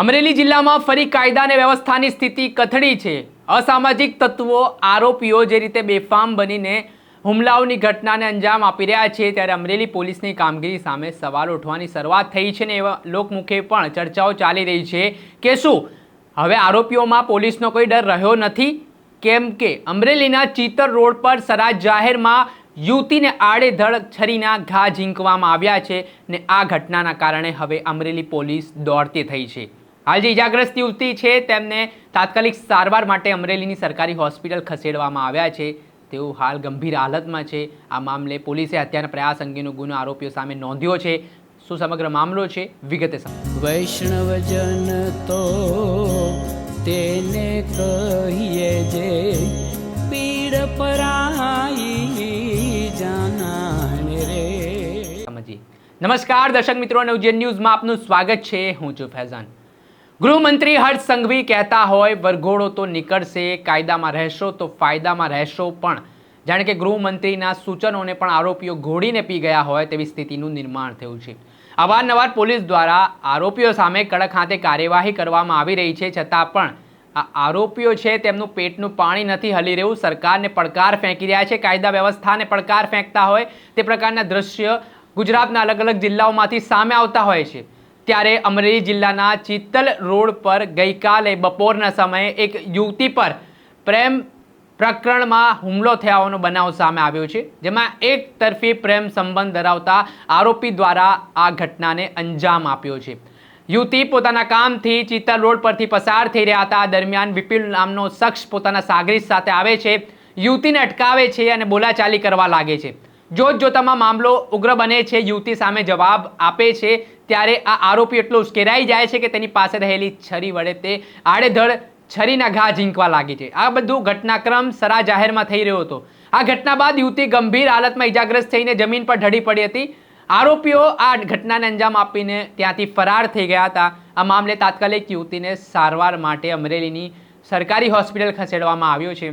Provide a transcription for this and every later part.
અમરેલી જિલ્લામાં ફરી કાયદા અને વ્યવસ્થાની સ્થિતિ કથળી છે. અસામાજિક તત્વો, આરોપીઓ જે રીતે બેફામ બનીને હુમલાઓની ઘટનાને અંજામ આપી રહ્યા છે, ત્યારે અમરેલી પોલીસની કામગીરી સામે સવાલ ઉઠવાની શરૂઆત થઈ છે ને એવા લોકમુખે પણ ચર્ચાઓ ચાલી રહી છે કે શું? હવે આરોપીઓમાં પોલીસનો કોઈ ડર રહ્યો નથી? કેમ કે અમરેલીના ચિતર રોડ પર સરા જાહેરમાં યુવતીને આડેધડ છરીના ઘા ઝીંકવામાં આવ્યા છે ને આ ઘટનાના કારણે હવે અમરેલી પોલીસ દોડતી થઈ છે. હાલ જે ઇજાગ્રસ્ત યુવતી છે તેમને તાત્કાલિક સારવાર માટે અમરેલીની સરકારી હોસ્પિટલ ખસેડવામાં આવ્યા છે. તેઓ હાલ ગંભીર હાલતમાં છે. આ મામલે પોલીસે હત્યાના પ્રયાસ અંગેનો ગુનો આરોપીઓ સામે નોંધ્યો છે. શું સમગ્ર મામલો છે વિગતે વૈષ્ણવજન તો તેને કહીએ જે પીડ પરાઈ સમજીએ નમસ્કાર દર્શક મિત્રો નવજીવન ન્યૂઝમાં આપનું સ્વાગત છે. હું છું ફૈઝાન. ગૃહમંત્રી હર્ષ સંઘવી કહેતા હોય, વરઘોડો તો નીકળશે, કાયદામાં રહેશો તો ફાયદામાં રહેશો પણ. જાણે કે ગૃહમંત્રીના સૂચનોને પણ આરોપીઓ ઘોડીને પી ગયા હોય તેવી સ્થિતિનું નિર્માણ થયું છે. અવારનવાર પોલીસ દ્વારા આરોપીઓ સામે કડક હાથે કાર્યવાહી કરવામાં આવી રહી છે, છતાં પણ આ આરોપીઓ છે તેમનું પેટનું પાણી નથી હલી રહ્યું. સરકારને પડકાર ફેંકી રહ્યા છે, કાયદા વ્યવસ્થાને પડકાર ફેંકતા હોય તે પ્રકારના દ્રશ્ય ગુજરાતના અલગ અલગ જિલ્લાઓમાંથી સામે આવતા હોય છે. ત્યારે અમરેલી જિલ્લાના ચિત્તલ રોડ પર ગઈકાલે બપોરના સમયે એક યુવતી પર પ્રેમ પ્રકરણમાં હુમલો થયાનો બનાવ સામે આવ્યો છે, જેમાં એક તરફી પ્રેમ સંબંધ ધરાવતા આરોપી દ્વારા આ ઘટનાને અંજામ આપ્યો છે. યુવતી પોતાના કામથી ચિત્તલ રોડ પરથી પસાર થઈ રહ્યા હતા. દરમિયાન વિપિલ નામનો શખ્સ પોતાના સાગરીત સાથે આવે છે. યુવતીને અટકાવે છે અને બોલાચાલી કરવા લાગે છે. જોત જોતામાં મામલો ઉગ્ર બને છે, યુવતી સામે જવાબ આપે છે. ત્યારે આ આરોપી એટલો ઉશ્કેરાઈ જાય છે કે તેની પાસે રહેલી છરી વડે તે આડેધડ છરીના ઘા ઝીંકવા લાગી છે. આ બધું ઘટનાક્રમ સરા જાહેરમાં થઈ રહ્યો હતો. આ ઘટના બાદ યુવતી ગંભીર હાલતમાં ઇજાગ્રસ્ત થઈને જમીન પર ઢળી પડી હતી. આરોપીઓ આ ઘટનાને અંજામ આપીને ત્યાંથી ફરાર થઈ ગયા હતા. આ મામલે તાત્કાલિક યુવતીને સારવાર માટે અમરેલીની સરકારી હોસ્પિટલ ખસેડવામાં આવ્યો છે,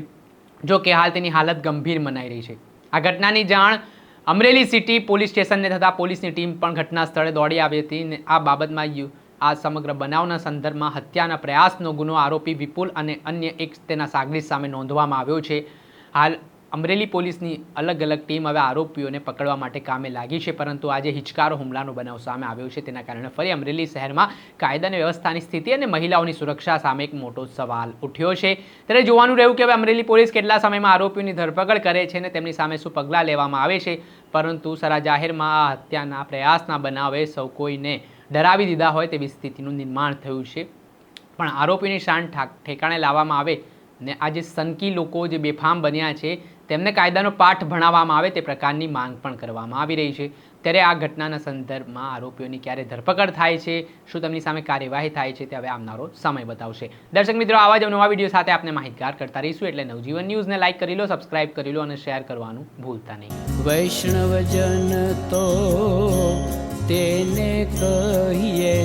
જો કે હાલ તેની હાલત ગંભીર મનાઈ રહી છે. આ ઘટનાની જાણ અમરેલી સિટી પોલીસ સ્ટેશનને થતાં પોલીસની ટીમ પણ ઘટના સ્થળે દોડી આવી હતી અને આ બાબતમાં યુ આ સમગ્ર બનાવના સંદર્ભમાં હત્યાના પ્રયાસનો ગુનો આરોપી વિપુલ અને અન્ય એક તેના સાગરીત સામે નોંધવામાં આવ્યો છે. હાલ અમરેલી પોલીસની અલગ અલગ ટીમ હવે આરોપીઓને પકડવા માટે કામે લાગી છે, પરંતુ આજે હિચકારો હુમલાનો બનાવ સામે આવ્યો છે. તેના કારણે ફરી અમરેલી શહેરમાં કાયદા અને વ્યવસ્થાની સ્થિતિ અને મહિલાઓની સુરક્ષા સામે એક મોટો સવાલ ઉઠ્યો છે. ત્યારે જોવાનું રહ્યું કે હવે અમરેલી પોલીસ કેટલા સમયમાં આરોપીઓની ધરપકડ કરે છે અને તેમની સામે શું પગલાં લેવામાં આવે છે. પરંતુ સરા જાહેરમાં હત્યાના પ્રયાસના બનાવે સૌ કોઈને ડરાવી દીધા હોય તેવી સ્થિતિનું નિર્માણ થયું છે. પણ આરોપીની શાન ઠાક ઠેકાણે લાવવામાં આવે ને આ જે સનકી લોકો જે બેફામ બન્યા છે તેમને કાયદાનો પાઠ ભણાવવામાં આવે તે પ્રકારની માંગ પણ કરવામાં આવી રહી છે. ત્યારે આ ઘટનાના સંદર્ભમાં આરોપીઓની ક્યારે ધરપકડ થાય છે, શું તેમની સામે કાર્યવાહી થાય છે તે હવે આવનારો સમય બતાવશે. દર્શક મિત્રો, આવા જ નવા વીડિયો સાથે આપણે માહિતગાર કરતા રહીશું એટલે નવજીવન ન્યૂઝને લાઇક કરી લો, સબસ્ક્રાઇબ કરી લો અને શેર કરવાનું ભૂલતા નહીં. વૈષ્ણવજન તો તેને કહીએ